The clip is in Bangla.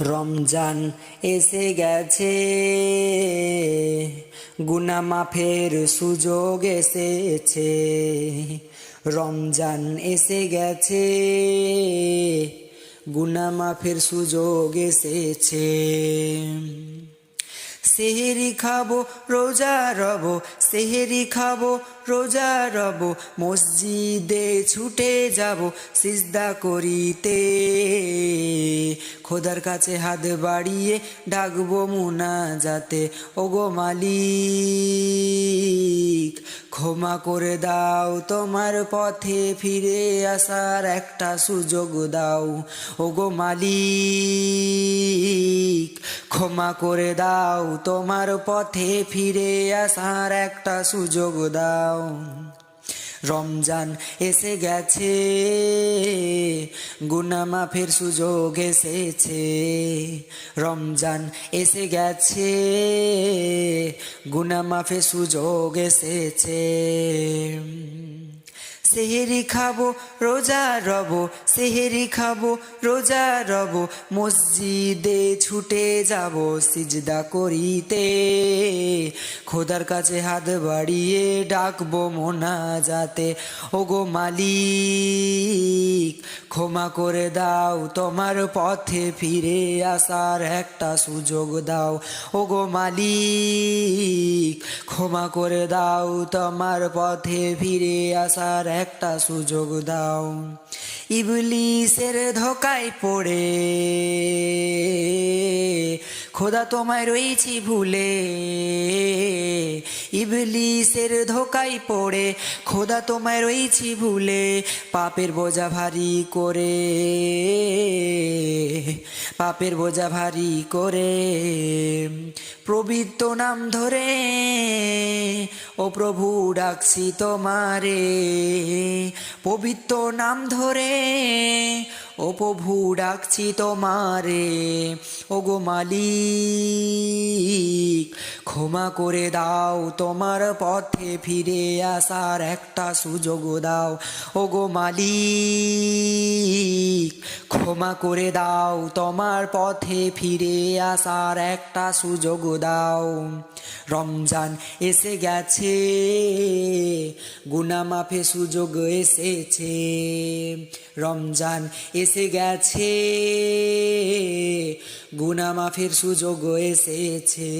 রমজান এসে গেছে। গুনা মাফের সুযোগ এসেছে। রমজান এসে গেছে। গুনা মাফের সুযোগ এসেছে। সেহেরি খাব, রোজা রব, সেহেরি খাব, রোজা রব, মসজিদে ছুটে যাব, সিজদা করিতে। খোদার কাছে হাত বাড়িয়ে ডাকবো মুনা যাতে ওগো মালিক। ক্ষমা করে দাও, তোমার পথে ফিরে আসার একটা সুযোগ দাও। ওগো মালিক, ক্ষমা করে দাও, তোমার পথে ফিরে আসার একটা সুযোগ দাও। রমজান এসে গেছে, গুনা মাফের সুযোগ এসেছে। রমজান এসে গেছে গুনা মাফের সুযোগ এসেছে। সেহেরি খাব, রোজা রব, সেহেরি খাব, রোজা রব, মসজিদে ছুটে যাব, সিজদা করিতে। খোদার কাছে হাত বাড়িয়ে ডাকবো মোনা যাতে ওগো মালিক, ক্ষমা করে দাও, তোমার পথে ফিরে আসার একটা সুযোগ দাও। ওগো মালিক, ক্ষমা করে দাও, তোমার পথে ফিরে আসার একটা সুযোগ দাও। ইবলিসের ধোকায় পড়ে খোদা তোমায় রয়েছি ভুলে। ইবলিসের ধোকায় পড়ে, খোদা তোমায় রয়েছি ভুলে। পাপের বোঝা ভারী করে, পাপের বোঝা ভারী করে। পবিত্র নাম ধরে, ও প্রভু ডাকছি তোমারে। পবিত্র নাম ধরে ও প্রভু ডাকছি তোমারে ও গো মালিক। ক্ষমা করে দাও, তোমার পথে ফিরে আসার একটা সুযোগ দাও। ও গো মালিক, ক্ষমা করে দাও, তোমার পথে ফিরে আসার একটা সুযোগ দাও। রমজান এসে গেছে গুনা মাফে সুযোগ এসেছে। রমজান এসে গেছে। গুনা মাফের সুযোগ এসেছে।